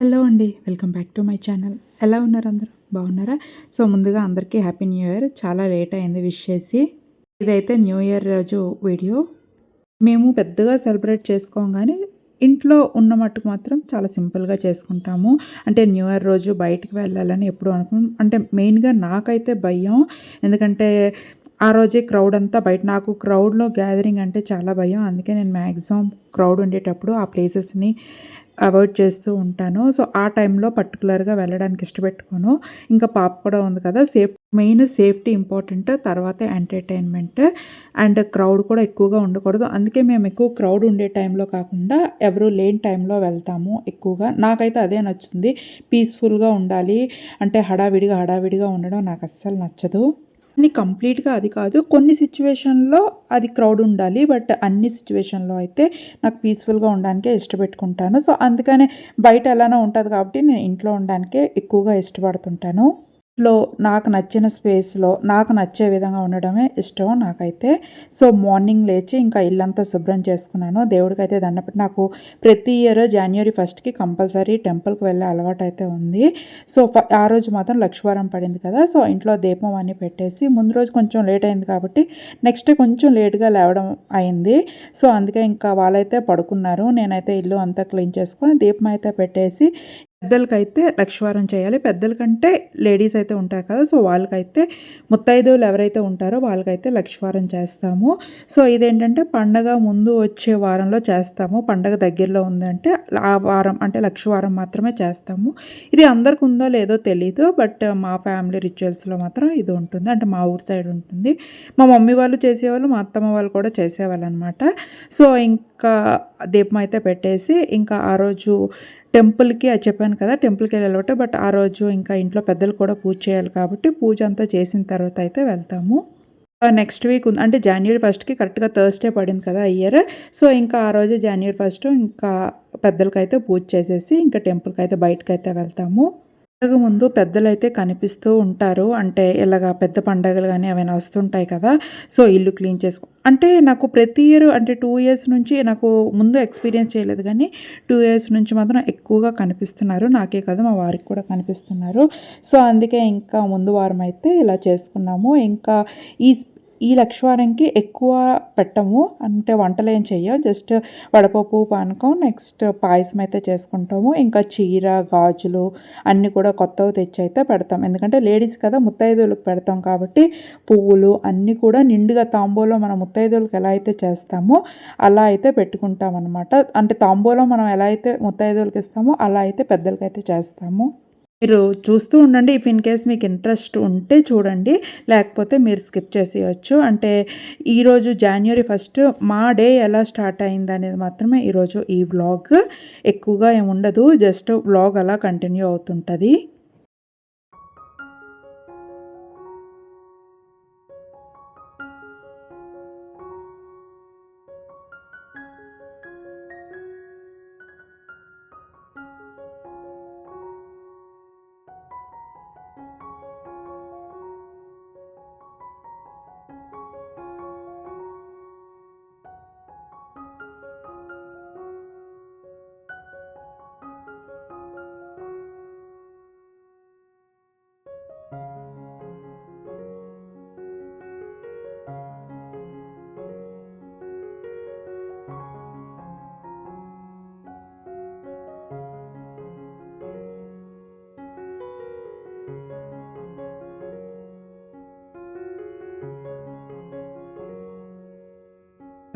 Hello అండి welcome back to my channel. ఎలా ఉన్నారు అందరూ? బాగున్నారా? సో ముందుగా అందరికీ హ్యాపీ న్యూ ఇయర్. చాలా లేట్ అయింది విష్ చేసి. ఇదైతే న్యూ ఇయర్ రోజు వీడియో. మేము పెద్దగా సెలబ్రేట్ చేసుకోం కానీ ఇంట్లో ఉన్న మట్టుకు మాత్రం చాలా సింపుల్గా చేసుకుంటాము. అంటే న్యూ ఇయర్ రోజు బయటకు వెళ్ళాలని ఎప్పుడు అనుకు అంటే మెయిన్గా నాకైతే భయం. ఎందుకంటే ఆ రోజే క్రౌడ్ అంతా బయట నాకు క్రౌడ్లో గ్యాదరింగ్ అంటే చాలా భయం. అందుకే నేను మ్యాక్సిమం క్రౌడ్ ఉండేటప్పుడు ఆ ప్లేసెస్ని అవాయిడ్ చేస్తూ ఉంటాను. సో ఆ టైంలో పర్టికులర్గా వెళ్ళడానికి ఇష్టపెట్టుకోను. ఇంకా పాప కూడా ఉంది కదా సేఫ్ మెయిన్ సేఫ్టీ ఇంపార్టెంట్ తర్వాత ఎంటర్టైన్మెంట్. అండ్ క్రౌడ్ కూడా ఎక్కువగా ఉండకూడదు. అందుకే మేము ఎక్కువ క్రౌడ్ ఉండే టైంలో కాకుండా ఎవరు లేని టైంలో వెళ్తాము ఎక్కువగా. నాకైతే అదే నచ్చుతుంది. పీస్ఫుల్గా ఉండాలి. అంటే హడావిడిగా హడావిడిగా ఉండడం నాకు అస్సలు నచ్చదు. కానీ కంప్లీట్గా అది కాదు. కొన్ని సిచ్యువేషన్లో అది క్రౌడ్ ఉండాలి. బట్ అన్ని సిచ్యువేషన్లో అయితే నాకు పీస్ఫుల్గా ఉండడానికే ఇష్టపెట్టుకుంటాను. సో అందుకనే బయట ఎలానో ఉంటుంది కాబట్టి నేను ఇంట్లో ఉండడానికే ఎక్కువగా ఇష్టపడుతుంటాను. లో నాకు నచ్చిన స్పేస్లో నాకు నచ్చే విధంగా ఉండడమే ఇష్టం నాకైతే. సో మార్నింగ్ లేచి ఇంకా ఇల్లంతా శుభ్రం చేసుకున్నాను. దేవుడికి అయితే దండపెట్టి నాకు ప్రతి ఇయర్ జనవరి ఫస్ట్కి కంపల్సరీ టెంపుల్కి వెళ్ళే అలవాటు అయితే ఉంది. సో ఆ రోజు మాత్రం లక్ష్వారం పడింది కదా. సో ఇంట్లో దీపం అన్నీ పెట్టేసి ముందు రోజు కొంచెం లేట్ అయింది కాబట్టి నెక్స్ట్ కొంచెం లేట్గా లేవడం అయింది. సో అందుకే ఇంకా వాళ్ళైతే పడుకున్నారు. నేనైతే ఇల్లు అంతా క్లీన్ చేసుకొని దీపం అయితే పెట్టేసి పెద్దలకైతే లక్షవారం చేయాలి. పెద్దలకంటే లేడీస్ అయితే ఉంటారు కదా సో వాళ్ళకైతే ముత్తైదువులు ఎవరైతే ఉంటారో వాళ్ళకైతే లక్షవారం చేస్తాము. సో ఇదేంటంటే పండగ ముందు వచ్చే వారంలో చేస్తాము. పండగ దగ్గరలో ఉందంటే ఆ వారం అంటే లక్షవారం మాత్రమే చేస్తాము. ఇది అందరికి ఉందో లేదో తెలీదు బట్ మా ఫ్యామిలీ రిచువల్స్లో మాత్రం ఇది ఉంటుంది. అంటే మా ఊరి సైడ్ ఉంటుంది. మా మమ్మీ వాళ్ళు చేసేవాళ్ళు మా అత్తమ్మ వాళ్ళు కూడా చేసేవాళ్ళు అనమాట సో ఇంకా దీపం అయితే పెట్టేసి ఇంకా ఆ రోజు టెంపుల్కి అది చెప్పాను కదా టెంపుల్కి వెళ్ళాలంటే బట్ ఆ రోజు ఇంకా ఇంట్లో పెద్దలు కూడా పూజ చేయాలి కాబట్టి పూజ అంతా చేసిన తర్వాత అయితే వెళ్తాము. నెక్స్ట్ వీక్ ఉంది అంటే జనవరి ఫస్ట్కి కరెక్ట్గా థర్స్డే పడింది కదా ఇయర్. సో ఇంకా ఆ రోజు జనవరి ఫస్ట్ ఇంకా పెద్దలకైతే పూజ చేసేసి ఇంకా టెంపుల్కి అయితే బయటకు అయితే వెళ్తాము. ముందు పెద్దలైతే కనిపిస్తూ ఉంటారు. అంటే ఇలాగ పెద్ద పండగలు కానీ ఏమైనా వస్తుంటాయి కదా. సో ఇల్లు క్లీన్ చేసుకో అంటే నాకు ప్రతి ఇయర్ అంటే టూ ఇయర్స్ నుంచి నాకు ముందు ఎక్స్పీరియన్స్ చేయలేదు కానీ టూ ఇయర్స్ నుంచి మాత్రం ఎక్కువగా కనిపిస్తున్నారు. నాకే కదా మా వారికి కూడా కనిపిస్తున్నారు. సో అందుకే ఇంకా ముందు వారం అయితే ఇలా చేసుకున్నాము. ఇంకా ఈ ఈ లక్ష్వారంకి ఎక్కువ పెట్టము. అంటే వంటలు ఏం చెయ్యం జస్ట్ వడపప్పు పానకం నెక్స్ట్ పాయసం అయితే చేసుకుంటాము. ఇంకా చీర గాజులు అన్నీ కూడా కొత్తవి తెచ్చి అయితే పెడతాం. ఎందుకంటే లేడీస్ కదా ముత్తైదువులకు పెడతాం కాబట్టి పువ్వులు అన్నీ కూడా నిండుగా తాంబూలో మనం ముత్తైదువులకు ఎలా అయితే చేస్తామో అలా అయితే పెట్టుకుంటాం అనమాట అంటే తాంబూలో మనం ఎలా అయితే ముత్తైదువులకు ఇస్తామో అలా అయితే పెద్దలకైతే చేస్తాము. మీరు చూస్తూ ఉండండి. ఇఫ్ ఇన్ కేస్ మీకు ఇంట్రెస్ట్ ఉంటే చూడండి. లేకపోతే మీరు స్కిప్ చేసేయచ్చు. అంటే ఈరోజు జనవరి ఫస్ట్ మా డే ఎలా స్టార్ట్ అయింది అనేది మాత్రమే ఈరోజు ఈ వ్లాగ్ ఎక్కువగా ఏముండదు జస్ట్ వ్లాగ్ అలా కంటిన్యూ అవుతుంటుంది.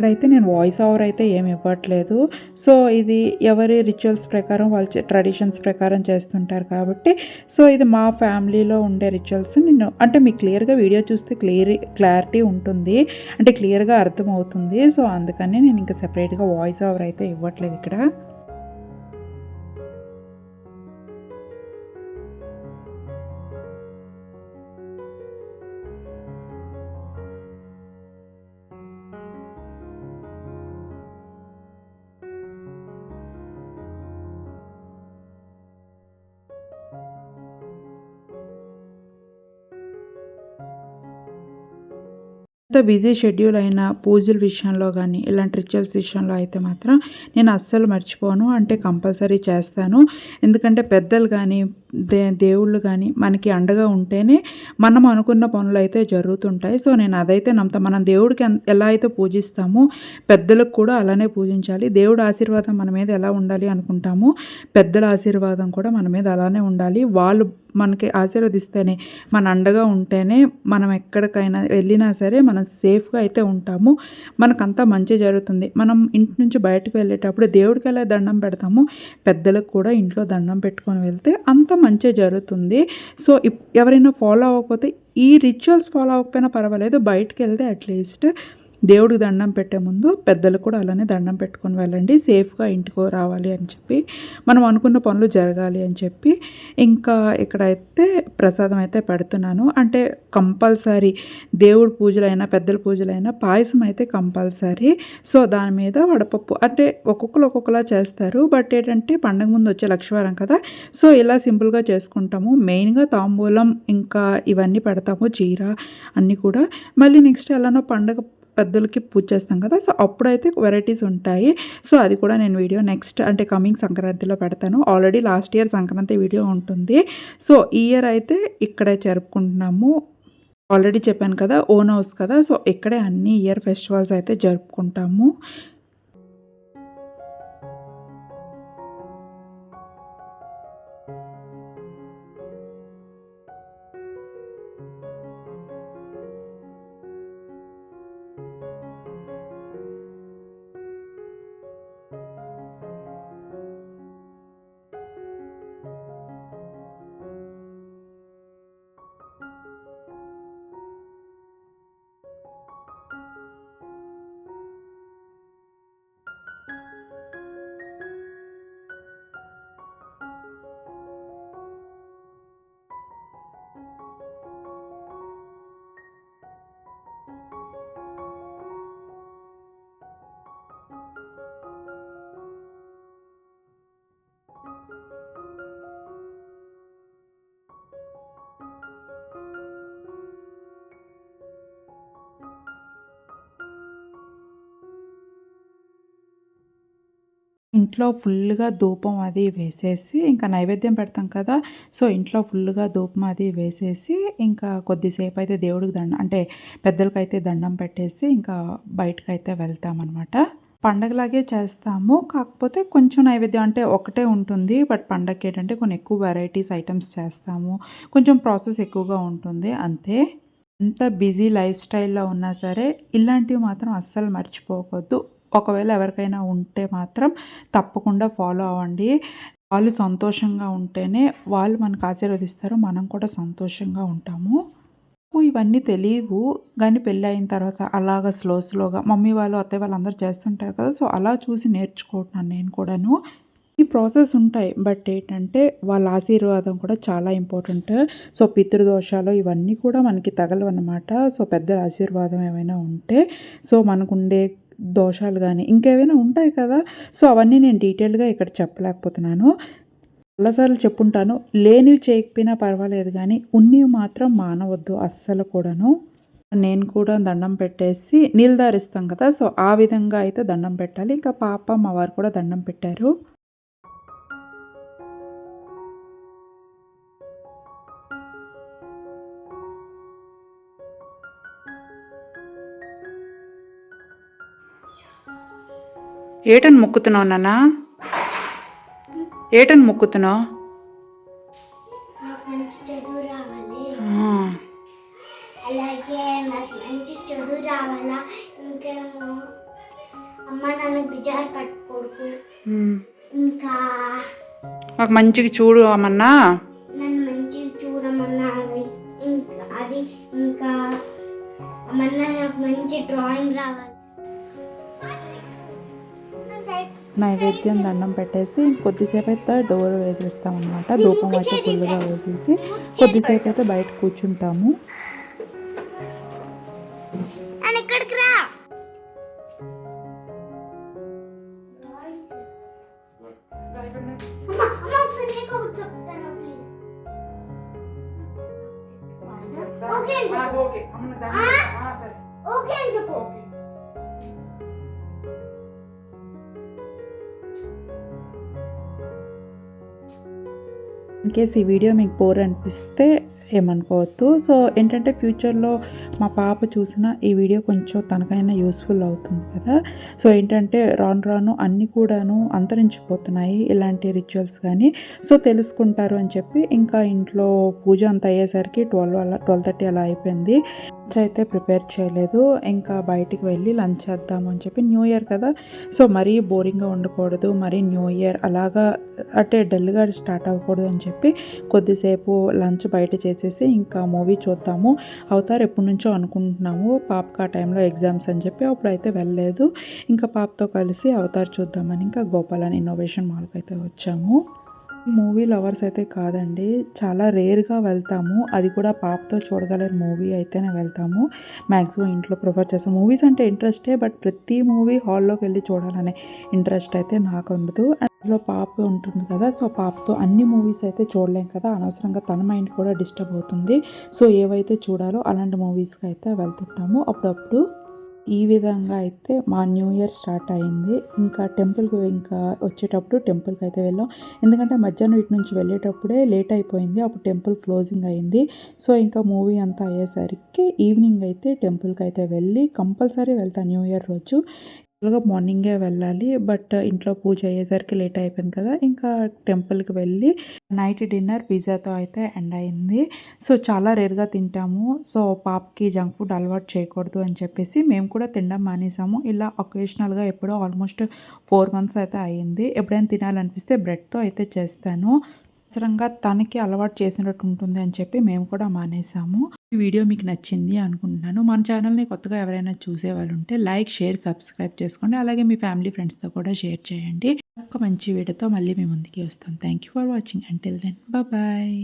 ఇక్కడైతే నేను వాయిస్ ఓవర్ అయితే ఏమి ఇవ్వట్లేదు. సో ఇది ఎవరి రిచువల్స్ ప్రకారం వాళ్ళ ట్రెడిషన్స్ ప్రకారం చేస్తుంటారు కాబట్టి సో ఇది మా ఫ్యామిలీలో ఉండే రిచువల్స్ నేను అంటే మీకు క్లియర్గా వీడియో చూస్తే క్లియర్ క్లారిటీ ఉంటుంది. అంటే క్లియర్గా అర్థమవుతుంది. సో అందుకని నేను ఇంకా సెపరేట్గా వాయిస్ ఓవర్ అయితే ఇవ్వట్లేదు ఇక్కడ. ఎంత బిజీ షెడ్యూల్ అయినా పూజల విషయంలో కానీ ఇలాంటి రిచువల్స్ విషయంలో అయితే మాత్రం నేను అస్సలు మర్చిపోను. అంటే కంపల్సరీ చేస్తాను. ఎందుకంటే పెద్దలు కానీ దే దేవుళ్ళు కానీ మనకి అండగా ఉంటేనే మనం అనుకున్న పనులు అయితే జరుగుతుంటాయి. సో నేను అదైతే నమ్ముతా. మనం దేవుడికి ఎలా అయితే పూజిస్తామో పెద్దలకు కూడా అలానే పూజించాలి. దేవుడు ఆశీర్వాదం మన మీద ఎలా ఉండాలి అనుకుంటామో పెద్దల ఆశీర్వాదం కూడా మన మీద అలానే ఉండాలి. వాళ్ళు మనకి ఆశీర్వదిస్తేనే మన అండగా ఉంటేనే మనం ఎక్కడికైనా వెళ్ళినా సరే మనం సేఫ్గా అయితే ఉంటాము. మనకంతా మంచి జరుగుతుంది. మనం ఇంటి నుంచి బయటకు వెళ్ళేటప్పుడు దేవుడికి ఎలా దండం పెడతామో పెద్దలకు కూడా ఇంట్లో దండం పెట్టుకొని వెళ్తే అంత మంచి జరుగుతుంది. సో ఇప్- ఎవరైనా ఫాలో అవ్వకపోతే ఈ రిచువల్స్ ఫాలో అవ్వకపోయినా పర్వాలేదు బయటకు వెళ్తే అట్లీస్ట్ దేవుడికి దండం పెట్టే ముందు పెద్దలు కూడా అలానే దండం పెట్టుకొని వెళ్ళండి సేఫ్గా ఇంటికి రావాలి అని చెప్పి మనం అనుకున్న పనులు జరగాలి అని చెప్పి ఇంకా ఇక్కడైతే ప్రసాదం అయితే పెడుతున్నాను. అంటే కంపల్సరీ దేవుడి పూజలైనా పెద్దల పూజలైనా పాయసం అయితే కంపల్సరీ. సో దాని మీద వడపప్పు అంటే ఒక్కొక్కరు ఒక్కొక్కలా చేస్తారు. బట్ ఏంటంటే పండగ ముందు వచ్చే లక్ష్యవారం కదా. సో ఇలా సింపుల్గా చేసుకుంటాము. మెయిన్గా తాంబూలం ఇంకా ఇవన్నీ పెడతాము చీర అన్నీ కూడా. మళ్ళీ నెక్స్ట్ ఎలానో పండగ పెద్దలకి పూజ చేస్తాం కదా సో అప్పుడైతే వెరైటీస్ ఉంటాయి. సో అది కూడా నేను వీడియో నెక్స్ట్ అంటే కమింగ్ సంక్రాంతిలో పెడతాను. Already last year Sankranti video ఉంటుంది. సో ఈ ఇయర్ అయితే ఇక్కడే జరుపుకుంటున్నాము. ఆల్రెడీ చెప్పాను కదా ఓన్ హౌస్ కదా సో ఇక్కడే అన్ని ఇయర్ ఫెస్టివల్స్ అయితే జరుపుకుంటాము. ఇంట్లో ఫుల్గా ధూపం అది వేసేసి ఇంకా నైవేద్యం పెడతాం కదా సో ఇంట్లో ఫుల్గా ధూపం అది వేసేసి ఇంకా కొద్దిసేపు అయితే దేవుడికి దండం అంటే పెద్దలకైతే దండం పెట్టేసి ఇంకా బయటకైతే వెళ్తామన్నమాట. పండగలాగే చేస్తాము కాకపోతే కొంచెం నైవేద్యం అంటే ఒకటే ఉంటుంది బట్ పండగకి ఏంటంటే కొన్ని ఎక్కువ వెరైటీస్ ఐటమ్స్ చేస్తాము కొంచెం ప్రాసెస్ ఎక్కువగా ఉంటుంది అంతే. ఎంత బిజీ లైఫ్ స్టైల్లో ఉన్నా సరే ఇలాంటివి మాత్రం అస్సలు మర్చిపోకూడదు ఒకవేళ ఎవరికైనా ఉంటే మాత్రం తప్పకుండా ఫాలో అవ్వండి. వాళ్ళు సంతోషంగా ఉంటేనే వాళ్ళు మనకు ఆశీర్వదిస్తారు మనం కూడా సంతోషంగా ఉంటాము. నాకు ఇవన్నీ తెలియవు కానీ పెళ్ళి అయిన తర్వాత అలాగ స్లో స్లోగా మమ్మీ వాళ్ళు అత్తయ్య వాళ్ళు అందరూ చేస్తుంటారు కదా సో అలా చూసి నేర్చుకుంటున్నాను నేను కూడాను. ఈ ప్రాసెస్ ఉంటాయి బట్ ఏంటంటే వాళ్ళ ఆశీర్వాదం కూడా చాలా ఇంపార్టెంట్ సో పితృదోషాలు ఇవన్నీ కూడా మనకి తగలవన్నమాట. సో పెద్దల ఆశీర్వాదం ఏమైనా ఉంటే సో మనకుండే దోషాలు కానీ ఇంకేమైనా ఉంటాయి కదా? సో అవన్నీ నేను డీటెయిల్గా ఇక్కడ చెప్పలేకపోతున్నాను. చాలాసార్లు చెప్పుంటాను లేనివి చేయకపోయినా పర్వాలేదు కానీ ఉన్నివి మాత్రం మానవద్దు అస్సలు కూడాను. నేను కూడా దండం పెట్టేసి నీళ్ళదారిస్తాం కదా? సో ఆ విధంగా అయితే దండం పెట్టాలి. ఇంకా పాప మా వారు కూడా దండం పెట్టారు. ఏటని మొక్కుతున్నావు నాన్న? ఏటని మొక్కుతున్నావు? మంచి చదువు రావాలి. ఆ, అలాగే నాకు మంచి చదువు రావాలా. ఇంకేమో అమ్మ నాన్న బిజారు పట్టుకోడు ఉమ్. ఇంకా మాకు మంచిగా చూడు అమ్మన్నా నన్ను మంచిగా చూడమన్నది ఇంకా అది. ఇంకా అమ్మన్న నాకు మంచి డ్రాయింగ్ రావాలి. నైవేద్యం దండం పెట్టేసి కొద్దిసేపు అయితే డోర్ వేసేస్తాం అనమాట ధూపం అయితే ఫుల్గా వేసేసి కొద్దిసేపు అయితే బయట కూర్చుంటాము. నన్ను ఇక్కడికి రా. ఇన్ కేస్ ఈ వీడియో మీకు బోర్ అనిపిస్తే ఏమనుకోవద్దు. సో ఏంటంటే ఫ్యూచర్లో మా పాప చూసిన ఈ వీడియో కొంచెం తనకైనా యూస్ఫుల్ అవుతుంది కదా. సో ఏంటంటే రాను రాను అన్నీ కూడాను అంతరించిపోతున్నాయి ఇలాంటి రిచువల్స్ కానీ సో తెలుసుకుంటారు అని చెప్పి ఇంకా ఇంట్లో పూజ అంత అయ్యేసరికి ట్వెల్వ్ అలా ట్వెల్వ్ థర్టీ అలా అయిపోయింది. లంచ్ అయితే ప్రిపేర్ చేయలేదు. ఇంకా బయటికి వెళ్ళి లంచ్ చేద్దాము అని చెప్పి న్యూ ఇయర్ కదా. సో మరీ బోరింగ్గా ఉండకూడదు మరీ న్యూ ఇయర్ అలాగా అంటే డల్గా స్టార్ట్ అవ్వకూడదు అని చెప్పి కొద్దిసేపు లంచ్ బయట చేసేసి ఇంకా మూవీ చూద్దాము. అవతార్ ఎప్పటి నుంచి అనుకుంటున్నాము. పాపకు ఆ టైంలో ఎగ్జామ్స్ అని చెప్పి అప్పుడైతే వెళ్ళలేదు. ఇంకా పాపతో కలిసి అవతార్ చూద్దామని ఇంకా గోపాలన్ ఇన్నోవేషన్ మాల్కి అయితే వచ్చాము. మూవీ లవర్స్ అయితే కాదండి. చాలా రేర్గా వెళ్తాము. అది కూడా పాపతో చూడగలరు మూవీ అయితేనే వెళ్తాము. మ్యాక్సిమం ఇంట్లో ప్రిఫర్ చేస్తాం మూవీస్ అంటే ఇంట్రెస్టే బట్ ప్రతి మూవీ హాల్లోకి వెళ్ళి చూడాలనే ఇంట్రెస్ట్ అయితే నాకు ఉండదు. అందులో పాప ఉంటుంది కదా సో పాపతో అన్ని మూవీస్ అయితే చూడలేం కదా. అనవసరంగా తన మైండ్ కూడా డిస్టర్బ్ అవుతుంది. సో ఏవైతే చూడాలో అలాంటి మూవీస్కి అయితే వెళ్తుంటాము. అప్పుడప్పుడు ఈ విధంగా అయితే మా న్యూ ఇయర్ స్టార్ట్ అయింది. ఇంకా టెంపుల్కి ఇంకా వచ్చేటప్పుడు టెంపుల్కి అయితే వెళ్ళాం. ఎందుకంటే మధ్యాహ్నం ఇటు నుంచి వెళ్ళేటప్పుడే లేట్ అయిపోయింది. అప్పుడు టెంపుల్ క్లోజింగ్ అయింది. సో ఇంకా మూవీ అంతా అయ్యేసరికి ఈవినింగ్ అయితే టెంపుల్కి అయితే వెళ్ళి కంపల్సరీ వెళ్తాను న్యూ ఇయర్ రోజు. యాక్చువల్గా మార్నింగే వెళ్ళాలి బట్ ఇంట్లో పూజ అయ్యేసరికి లేట్ అయిపోయింది కదా ఇంకా టెంపుల్కి వెళ్ళి నైట్ డిన్నర్ పిజ్జాతో అయితే ఎండ్ అయింది. సో చాలా రేర్గా తింటాము. సో పాపకి జంక్ ఫుడ్ అలవాటు చేయకూడదు అని చెప్పేసి మేము కూడా తినడం మానేసాము. ఇలా ఒకేషనల్గా ఎప్పుడో ఆల్మోస్ట్ ఫోర్ మంత్స్ అయితే అయ్యింది. ఎప్పుడైనా తినాలనిపిస్తే బ్రెడ్తో అయితే చేస్తాను. అవసరంగా తనకి అలవాటు చేసినట్టు ఉంటుంది అని చెప్పి మేము కూడా మానేసాము. ఈ వీడియో మీకు నచ్చింది అనుకుంటున్నాను. మన ఛానల్ని కొత్తగా ఎవరైనా చూసే వాళ్ళు ఉంటే లైక్ షేర్ సబ్స్క్రైబ్ చేసుకోండి. అలాగే మీ ఫ్యామిలీ ఫ్రెండ్స్తో కూడా షేర్ చేయండి. ఒక మంచి వీడియోతో మళ్ళీ మీ ముందుకి వస్తాం. Thank you for watching until then bye